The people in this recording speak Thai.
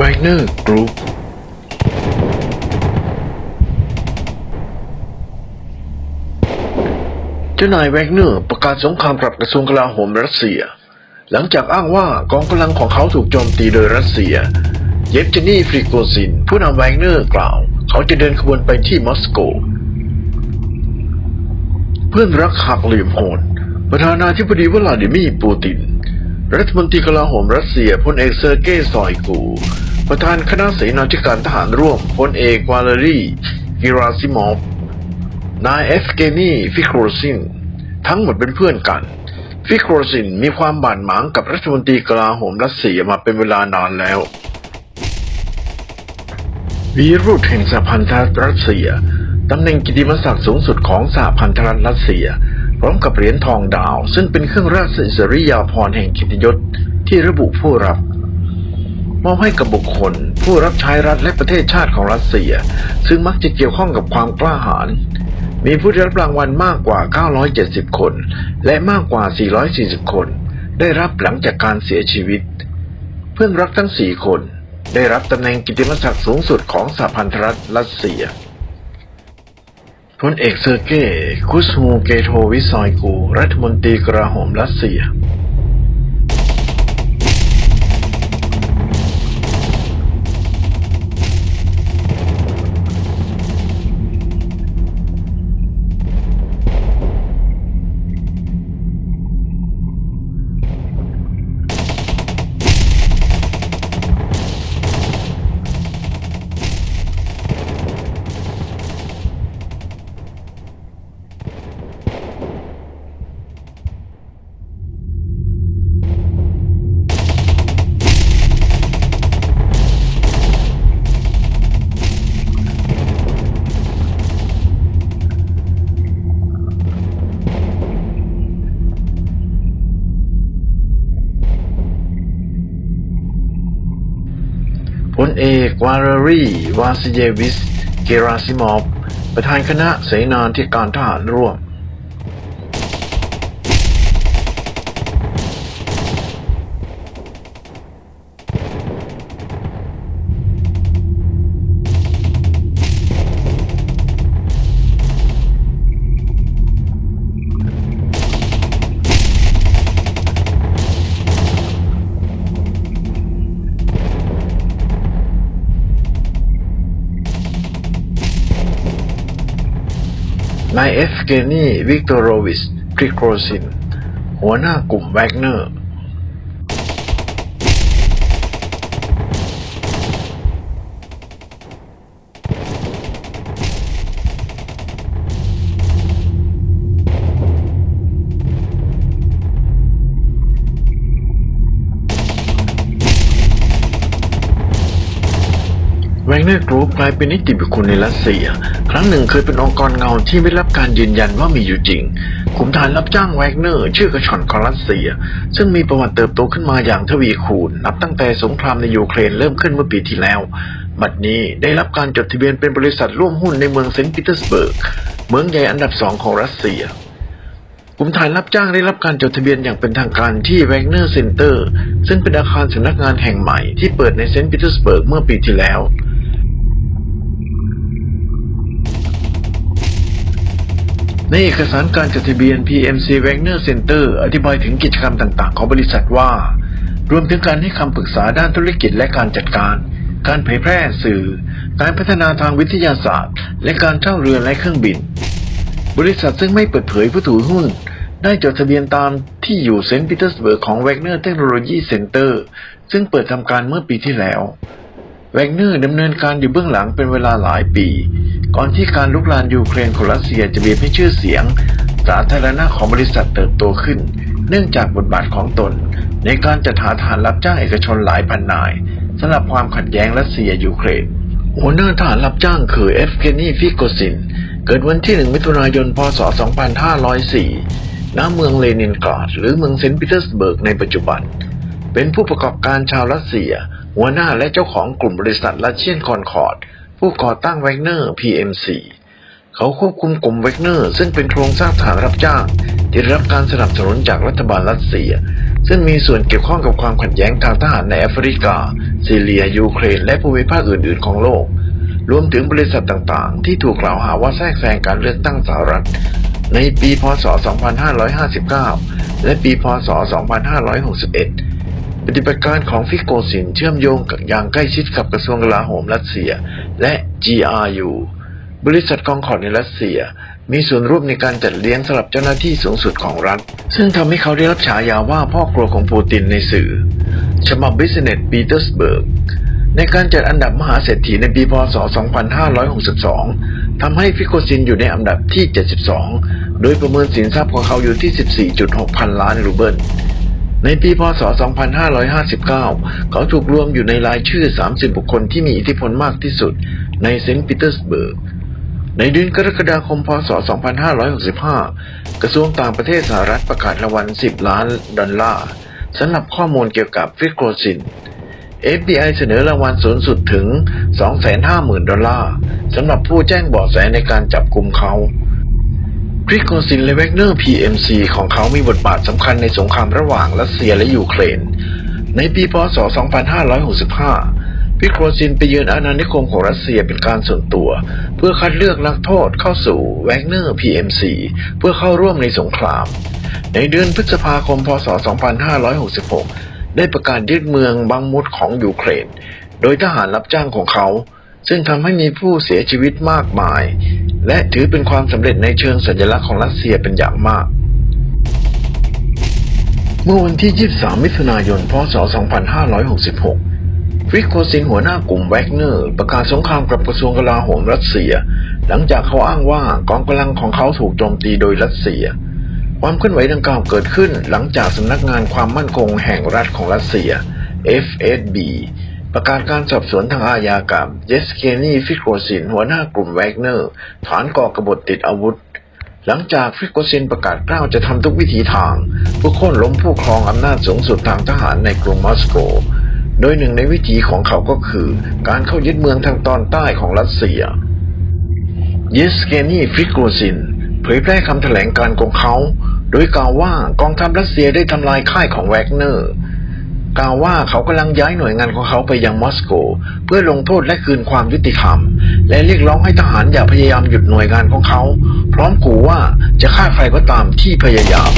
w a g n e r Group เจ้านายแวกเนอร์ประกาศสงครามกับกระทรวงกลาโหมรัสเซีย หลังจากอ้างว่ากองกำลังของเขาถูกโจมตีโดยรัสเซีย เยฟเจนีฟริโกซิน ผู้นำแวกเนอร์กล่าว เขาจะเดินขบวนไปที่มอสโก เพื่อนรักหักเหลี่ยมโหดประธานาธิบดีวลาดิมีร์ปูติน รัฐมนตรีกลาโหมรัสเซียพลเอกเซอร์เกย์ซอยกู ประธานคณะเสนาธิการทหารร่วมพลเอกวาเลรีกิราซิมอฟ นายเอฟเกนีฟิโครซิน ทั้งหมดเป็นเพื่อนกัน ฟิโครซินมีความบาดหมางกับรัฐมนตรีกลาโหมรัสเซียมาเป็นเวลานานแล้ว วีรุธแห่งสหพันธรัฐรัสเซียตำแหน่งกิตติมศักดิ์สูงสุดของสหพันธรัฐรัสเซีย พร้อมกับเหรียญทองดาว ซึ่งเป็นเครื่องราชอิสริยาภรณ์แห่งกิติยศที่ระบุผู้รับ มอบให้กับบุคคล ผู้รับใช้รัฐและประเทศชาติของรัสเซีย ซึ่งมักจะเกี่ยวข้องกับความกล้าหาญมีผู้ได้รับรางวัลมากกว่า 970 คน และมากกว่า 440 คน ได้รับหลังจากการเสียชีวิต เพื่อนรักทั้ง 4 คน ได้รับตำแหน่งกิตติมศักดิ์สูงสุดของสหพันธรัฐรัสเซีย พลเอกเซอร์เก้คุสฮูเกโทวิซอยกู รัฐมนตรีกระหมรัสเซีย พลเอกวาลรีวาซิเยวิส เกราซิมอฟ ประธานคณะเสนาธิการทหารร่วม นายเอฟเกนีวิกตอโรวิช กริโครซิน หัวหน้ากลุ่มแวกเนอร์ แวกเนอร์กรุ๊ปกลายเป็นนิติบุคคลในรัสเซีย ครั้งหนึ่งเคยเป็นองค์กรเงาที่ไม่รับการยืนยันว่ามีอยู่จริงกลุ่มฐานรับจ้างแวกเนอร์ชื่อกระชอนของรัสเซีย ซึ่งมีประวัติเติบโตขึ้นมาอย่างทวีคูณ นับตั้งแต่สงครามในยูเครนเริ่มขึ้นเมื่อปีที่แล้ว บัดนี้ได้รับการจดทะเบียนเป็นบริษัทร่วมหุ้นในเมืองเซนต์ปีเตอร์สเบิร์ก เมืองใหญ่อันดับสองของรัสเซียกลุ่มฐานรับจ้างได้รับการจดทะเบียนอย่างเป็นทางการที่แวกเนอร์เซ็นเตอร์ซึ่งเป็นอาคารสำนักงานแห่งใหม่ที่เปิดในเซนต์ปีเตอร์สเบิร์กเมื่อปีที่แล้ว ในเอกสารการจดทะเบียน PMC Wagner Center อธิบายถึงกิจกรรมต่าง ๆ ของบริษัทว่า รวมถึงการให้คำปรึกษาด้านธุรกิจและการจัดการ การเผยแพร่สื่อ การพัฒนาทางวิทยาศาสตร์ และการเช่าเรือและเครื่องบิน บริษัทซึ่งไม่เปิดเผยผู้ถือหุ้น ได้จดทะเบียนตามที่อยู่เซนต์ปีเตอร์สเบิร์กของ Wagner Technology Center ซึ่งเปิดทำการเมื่อปีที่แล้ว แวกเนอร์ดำเนินการอยู่เบื้องหลังเป็นเวลาหลายปี ก่อนที่การลุกลานยูเครนของรัสเซียจะบีให้ชื่อเสียง สาธารณะของบริษัทเติบโตขึ้น เนื่องจากบทบาทของตน ในการจัดหาทหารรับจ้างเอกชนหลายพันนายสำหรับความขัดแย้งรัสเซียยูเครนหัวหน้าทหารรับจ้างคือเอฟเกนีฟิโกซิน เกิดวันที่ 1 มิถุนายน พศ 2504 ณ เมืองเลนินกราด หรือเมืองเซนต์ปีเตอร์สเบิร์กในปัจจุบัน เป็นผู้ประกอบการชาวรัสเซีย หัวหน้าและเจ้าของกลุ่มบริษัทลัเชียนคอนคอร์ด ผู้ก่อตั้งแวกเนอร์ PMC เขาควบคุมกลุ่มแวกเนอร์ ซึ่งเป็นโครงสร้างฐานรับจ้าง ที่รับการสนับสนุนจากรัฐบาลรัสเซีย ซึ่งมีส่วนเกี่ยวข้องกับความขัดแย้งทางทหารในแอฟริกา ซีเรีย ยูเครน และภูมิภาคอื่น ๆ ของโลก รวมถึงบริษัทต่างๆ ที่ถูกกล่าวหาว่าแทรกแซงการเลือกตั้งสหรัฐ ในปี พศ 2559 และปี พศ 2561 ปฏิบัติการของฟิโกซินเชื่อมโยงกับอย่างใกล้ชิดกับกระทรวงกลาโหมรัสเซีย และ GRU บริษัทกองคอดในรัสเซีย มีส่วนร่วมในการจัดเลี้ยงสำหรับเจ้าหน้าที่สูงสุดของรัฐ ซึ่งทำให้เขาได้รับฉายาว่าพ่อครัวของปูตินในสื่อ ฉบับ Business Petersburg ในการจัดอันดับมหาเศรษฐีในปีพศ 2562 ทำให้ฟิโกซินอยู่ในอันดับที่ 72 โดยประเมินสินทรัพย์ของเขาอยู่ที่ 14.6 พันล้านรูเบิล ในปีพศ 2559 เขาถูกรวมอยู่ในรายชื่อ 30 บุคคลที่มีอิทธิพลมากที่สุด ในเซนต์ปีเตอร์สเบิร์ก ในเดือนกรกฎาคม พศ 2565 กระทรวงต่างประเทศสหรัฐประกาศรางวัล 10 ล้านดอลลาร์สำหรับข้อมูลเกี่ยวกับฟิโกซิน FBI เสนอรางวัลสูงสุดถึง 250,000 ดอลลาร์สำหรับผู้แจ้งเบาะแสในการจับกลุ่มเขา พริโกซินและเวกเนอร์ PMC ของเขามีบทบาทสำคัญในสงครามระหว่างรัสเซียและยูเครน ในปีพศ 2565 พิโกซินไปเยือนอาณานิคมของรัสเซียเป็นการส่วนตัว เพื่อคัดเลือกนักโทษเข้าสู่แวกเนอร์ PMC เพื่อเข้าร่วมในสงคราม ในเดือนพฤษภาคม พศ 2566 ได้ประกาศยึดเมืองบังมุดของยูเครน โดยทหารรับจ้างของเขา ซึ่งทำให้มีผู้เสียชีวิตมากมาย และถือเป็นความสำเร็จในเชิงสัญลักษณ์ของรัสเซียเป็นอย่างมาก เมื่อวันที่ 23 มิถุนายน พศ 2566ฟริโกซินหัวหน้ากลุ่มแวกเนอร์ ประกาศสงครามกับกระทรวงกลาโหมรัสเซีย หลังจากเขาอ้างว่ากองกำลังของเขาถูกโจมตีโดยรัสเซีย ความเคลื่อนไหวดังกล่าวเกิดขึ้นหลังจากสำนักงานความมั่นคงแห่งรัฐของรัสเซีย FSB ประกาศการสอบสวนทางอาญากับเยสเคนีฟิโกซินหัวหน้ากลุ่มแวกเนอร์ ฐานก่อกบฏติดอาวุธ หลังจากฟิโกซินประกาศกล้าวจะทำทุกวิถีทางเพื่อโค่นล้มผู้ครองอำนาจสูงสุดทางทหารในกรุงมอสโก โดยหนึ่งในวิธีของเขาก็คือ การเข้ายึดเมืองทางตอนใต้ของรัสเซียเยสเกนีฟิโกซินเผยแพร่คำแถลงการของเขา โดยกล่าวว่ากองทัพรัสเซียได้ทำลายค่ายของแวกเนอร์ กล่าวว่าเขากำลังย้ายหน่วยงานของเขาไปยังมอสโก เพื่อลงโทษและคืนความยุติธรรม และเรียกร้องให้ทหารอย่าพยายามหยุดหน่วยงานของเขา พร้อมขู่ว่าจะฆ่าใครก็ตามที่พยายาม